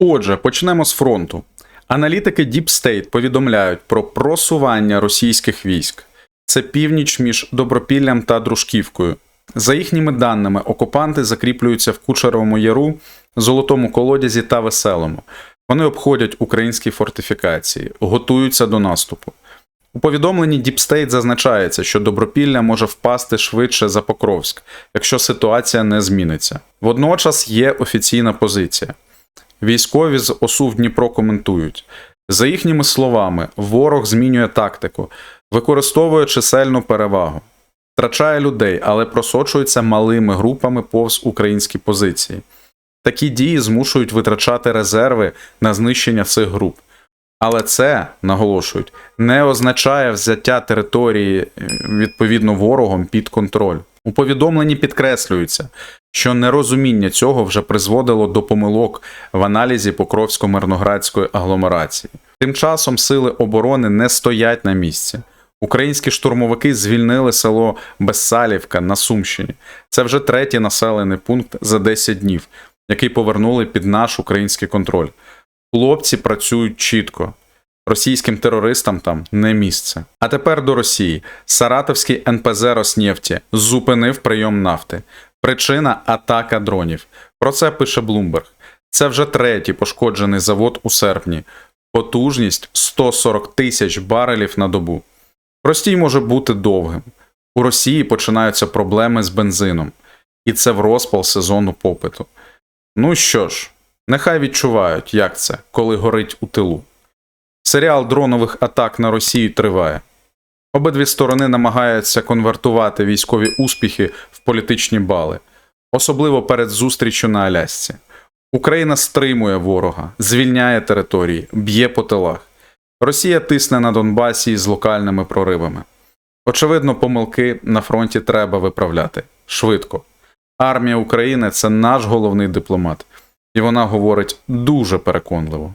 Отже, почнемо з фронту. Аналітики Deep State повідомляють про просування російських військ. Це північ між Добропіллям та Дружківкою. За їхніми даними, окупанти закріплюються в Кучеровому Яру, Золотому колодязі та Веселому. Вони обходять українські фортифікації, готуються до наступу. У повідомленні State зазначається, що Добропілля може впасти швидше за Покровськ, якщо ситуація не зміниться. Водночас є офіційна позиція. Військові з ОСУ Дніпро коментують. За їхніми словами, ворог змінює тактику, використовує чисельну перевагу, втрачає людей, але просочується малими групами повз українські позиції. Такі дії змушують витрачати резерви на знищення цих груп. Але це, наголошують, не означає взяття території е, відповідно ворогом під контроль. У повідомленні підкреслюється, що нерозуміння цього вже призводило до помилок в аналізі Покровсько-Мирноградської агломерації. Тим часом сили оборони не стоять на місці. Українські штурмовики звільнили село Безсалівка на Сумщині. Це вже третій населений пункт за 10 днів, який повернули під наш український контроль. Хлопці працюють чітко. Російським терористам там не місце. А тепер до Росії. Саратовський НПЗ Роснефті зупинив прийом нафти. Причина атака дронів. Про це пише Bloomberg. Це вже третій пошкоджений завод у серпні. Потужність 140 тисяч барелів на добу. Простій може бути довгим. У Росії починаються проблеми з бензином, і це в розпал сезону попиту. Ну що ж, нехай відчувають, як це, коли горить у тилу. Серіал дронових атак на Росію триває. Обидві сторони намагаються конвертувати військові успіхи в політичні бали, особливо перед зустрічю на Алясці. Україна стримує ворога, звільняє території, б'є по тилах. Росія тисне на Донбасі з локальними проривами. Очевидно, помилки на фронті треба виправляти швидко. Армія України це наш головний дипломат, і вона говорить дуже переконливо.